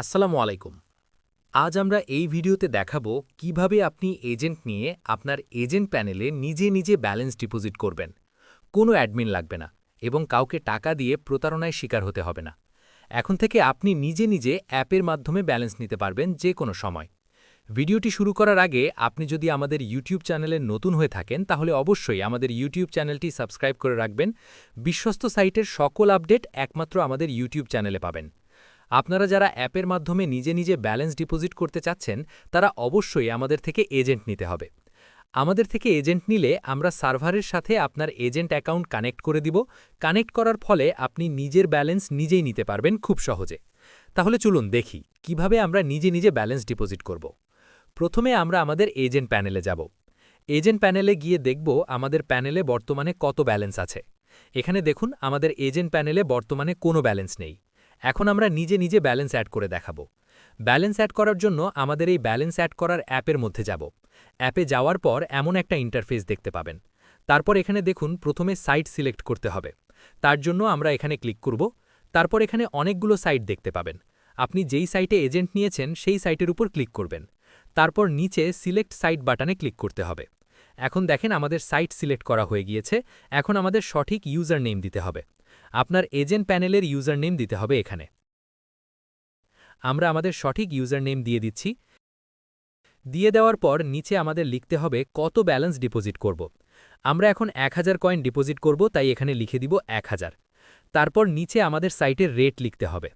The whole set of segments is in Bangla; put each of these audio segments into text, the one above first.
আসসালামু আলাইকুম। আজ আমরা এই ভিডিওতে দেখাবো কীভাবে আপনি এজেন্ট নিয়ে আপনার এজেন্ট প্যানেলে নিজে নিজে ব্যালেন্স ডিপোজিট করবেন। কোনো অ্যাডমিন লাগবে না এবং কাউকে টাকা দিয়ে প্রতারণায় শিকার হতে হবে না। এখন থেকে আপনি নিজে নিজে অ্যাপের মাধ্যমে ব্যালেন্স নিতে পারবেন যে কোনো সময়। ভিডিওটি শুরু করার আগে আপনি যদি আমাদের ইউটিউব চ্যানেলে নতুন হয়ে থাকেন, তাহলে অবশ্যই আমাদের ইউটিউব চ্যানেলটি সাবস্ক্রাইব করে রাখবেন। বিশ্বস্ত সাইটের সকল আপডেট একমাত্র আমাদের ইউটিউব চ্যানেলে পাবেন। আপনারা যারা অ্যাপের মাধ্যমে নিজে নিজে ব্যালেন্স ডিপোজিট করতে চাচ্ছেন, তারা অবশ্যই আমাদের থেকে এজেন্ট নিতে হবে। আমাদের থেকে এজেন্ট নিলে আমরা সার্ভারের সাথে আপনার এজেন্ট অ্যাকাউন্ট কানেক্ট করে দিব। কানেক্ট করার ফলে আপনি নিজের ব্যালেন্স নিজেই নিতে পারবেন খুব সহজে। তাহলে চলুন দেখি, কীভাবে আমরা নিজে নিজে ব্যালেন্স ডিপোজিট করব। প্রথমে আমরা আমাদের এজেন্ট প্যানেলে যাব। এজেন্ট প্যানেলে গিয়ে দেখব আমাদের প্যানেলে বর্তমানে কত ব্যালেন্স আছে। এখানে দেখুন, আমাদের এজেন্ট প্যানেলে বর্তমানে কোনো ব্যালেন্স নেই। এখন আমরা নিজে নিজে ব্যালেন্স অ্যাড করে দেখাবো। ব্যালেন্স অ্যাড করার জন্য আমাদের এই ব্যালেন্স অ্যাড করার অ্যাপের মধ্যে যাব। অ্যাপে যাওয়ার পর এমন একটা ইন্টারফেস দেখতে পাবেন। তারপর এখানে দেখুন, প্রথমে সাইট সিলেক্ট করতে হবে। তার জন্য আমরা এখানে ক্লিক করব। তারপর এখানে অনেকগুলো সাইট দেখতে পাবেন। আপনি যেই সাইটে এজেন্ট নিয়েছেন, সেই সাইটের উপর ক্লিক করবেন। তারপর নিচে সিলেক্ট সাইট বাটনে ক্লিক করতে হবে। এখন দেখেন আমাদের সাইট সিলেক্ট করা হয়ে গিয়েছে। এখন আমাদের সঠিক ইউজার নেম দিতে হবে। আপনার এজেন্ট প্যানেলের ইউজার নেম দিতে হবে এখানে। আমরা আমাদের সঠিক ইউজার নেম দিয়ে দিচ্ছি। দিয়ে দেওয়ার পর নিচে আমাদের লিখতে হবে কত ব্যালেন্স ডিপোজিট করব। আমরা এখন এক হাজার কয়েন ডিপোজিট করব, তাই এখানে লিখে দিব এক হাজার। তারপর নিচে আমাদের সাইটের রেট লিখতে হবে।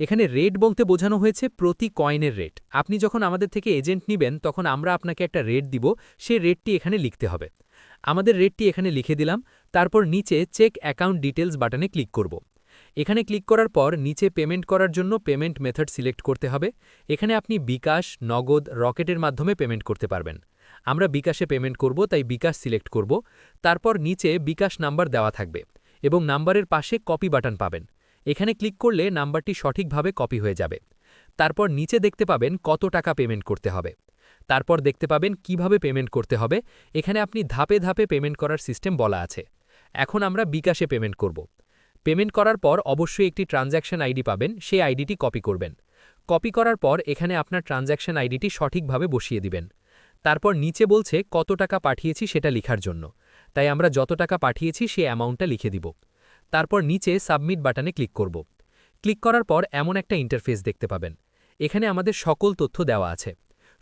এখানে রেট বলতে বোঝানো হয়েছে প্রতি কয়েনের রেট আপনি যখন আমাদের থেকে এজেন্ট নেবেন, তখন আমরা আপনাকে একটা রেট দিব সে রেটটি এখানে লিখতে হবে। আমাদের রেটটি এখানে লিখে দিলাম, তারপর নিচে চেক অ্যাকাউন্ট ডিটেলস বাটনে ক্লিক করব। এখানে ক্লিক করার পর নিচে পেমেন্ট করার জন্য পেমেন্ট মেথড সিলেক্ট করতে হবে। এখানে আপনি বিকাশ, নগদ রকেটের মাধ্যমে পেমেন্ট করতে পারবেন। আমরা বিকাশে পেমেন্ট করব, তাই বিকাশ সিলেক্ট করব। তারপর নিচে বিকাশ নাম্বার দেওয়া থাকবে এবং নাম্বারের পাশে কপি বাটন পাবেন। এখানে ক্লিক করলে নাম্বারটি সঠিকভাবে কপি হয়ে যাবে। তারপর নিচে দেখতে পাবেন কত টাকা পেমেন্ট করতে হবে। তারপর দেখতে পাবেন কীভাবে পেমেন্ট করতে হবে। এখানে আপনি ধাপে ধাপে পেমেন্ট করার সিস্টেম বলা আছে। এখন আমরা বিকাশে পেমেন্ট করব। পেমেন্ট করার পর অবশ্যই একটি ট্রানজ্যাকশন আইডি পাবেন, সেই আইডিটি কপি করবেন। কপি করার পর এখানে আপনার ট্রানজ্যাকশন আইডিটি সঠিকভাবে বসিয়ে দিবেন। তারপর নিচে বলছে কত টাকা পাঠিয়েছি সেটা লিখার জন্য। তাই আমরা যত টাকা পাঠিয়েছি সে অ্যামাউন্টটা লিখে দিব। তারপর নিচে সাবমিট বাটনে ক্লিক করব। ক্লিক করার পর এমন একটা ইন্টারফেস দেখতে পাবেন। এখানে আমাদের সকল তথ্য দেওয়া আছে।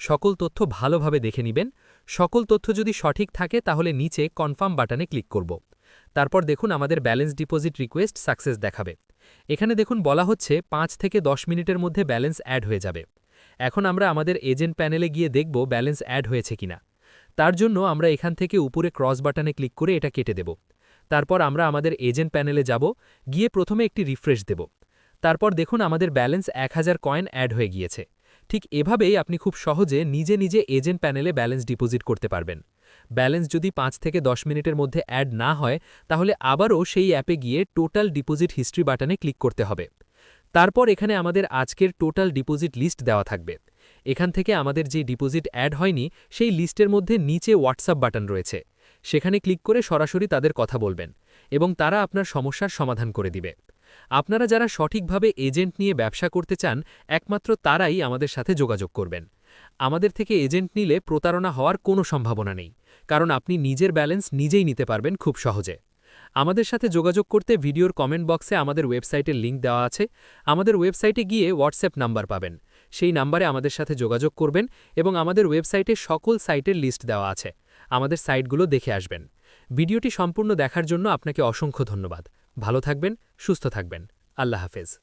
সকল তথ্য ভালোভাবে দেখে নেবেন। সকল তথ্য যদি সঠিক থাকে তাহলে নিচে কনফার্ম বাটনে ক্লিক করব। তারপর দেখুন আমাদের ব্যালেন্স ডিপোজিট রিকোয়েস্ট সাকসেস দেখাবে। এখানে দেখুন বলা হচ্ছে পাঁচ থেকে দশ মিনিটের মধ্যে ব্যালেন্স অ্যাড হয়ে যাবে। এখন আমরা আমাদের এজেন্ট প্যানেলে গিয়ে দেখব ব্যালেন্স অ্যাড হয়েছে কিনা। তার জন্য আমরা এখান থেকে উপরে ক্রস বাটনে ক্লিক করে এটা কেটে দেব। তারপর আমরা আমাদের এজেন্ট প্যানেলে যাব, গিয়ে প্রথমে একটি রিফ্রেশ দেব। তারপর দেখুন আমাদের ব্যালেন্স এক হাজার কয়েন অ্যাড হয়ে গিয়েছে। ঠিক এভাবেই আপনি খুব সহজে নিজে নিজে এজেন্ট প্যানেলে ব্যালেন্স ডিপোজিট করতে পারবেন। ব্যালেন্স যদি পাঁচ থেকে দশ মিনিটের মধ্যে অ্যাড না হয়, তাহলে আবারও সেই অ্যাপে গিয়ে টোটাল ডিপোজিট হিস্ট্রি বাটনে ক্লিক করতে হবে। তারপর এখানে আমাদের আজকের টোটাল ডিপোজিট লিস্ট দেওয়া থাকবে। এখান থেকে আমাদের যে ডিপোজিট অ্যাড হয়নি, সেই লিস্টের মধ্যে নিচে হোয়াটসঅ্যাপ বাটন রয়েছে। সেখানে ক্লিক করে সরাসরি তাদের কথা বলবেন এবং তারা আপনার সমস্যার সমাধান করে দিবে। আপনারা যারা সঠিকভাবে এজেন্ট নিয়ে ব্যবসা করতে চান, একমাত্র তারাই আমাদের সাথে যোগাযোগ করবেন। আমাদের থেকে এজেন্ট নিলে প্রতারণা হওয়ার কোনো সম্ভাবনা নেই, কারণ আপনি নিজের ব্যালেন্স নিজেই নিতে পারবেন খুব সহজে। আমাদের সাথে যোগাযোগ করতে ভিডিওর কমেন্ট বক্সে আমাদের ওয়েবসাইটের লিঙ্ক দেওয়া আছে। আমাদের ওয়েবসাইটে গিয়ে হোয়াটসঅ্যাপ নাম্বার পাবেন। সেই নাম্বারে আমাদের সাথে যোগাযোগ করবেন এবং আমাদের ওয়েবসাইটে সকল সাইটের লিস্ট দেওয়া আছে। আমাদের সাইটগুলো দেখে আসবেন। ভিডিওটি সম্পূর্ণ দেখার জন্য আপনাকে অসংখ্য ধন্যবাদ। ভালো থাকবেন, সুস্থ থাকবেন। আল্লাহ হাফেজ।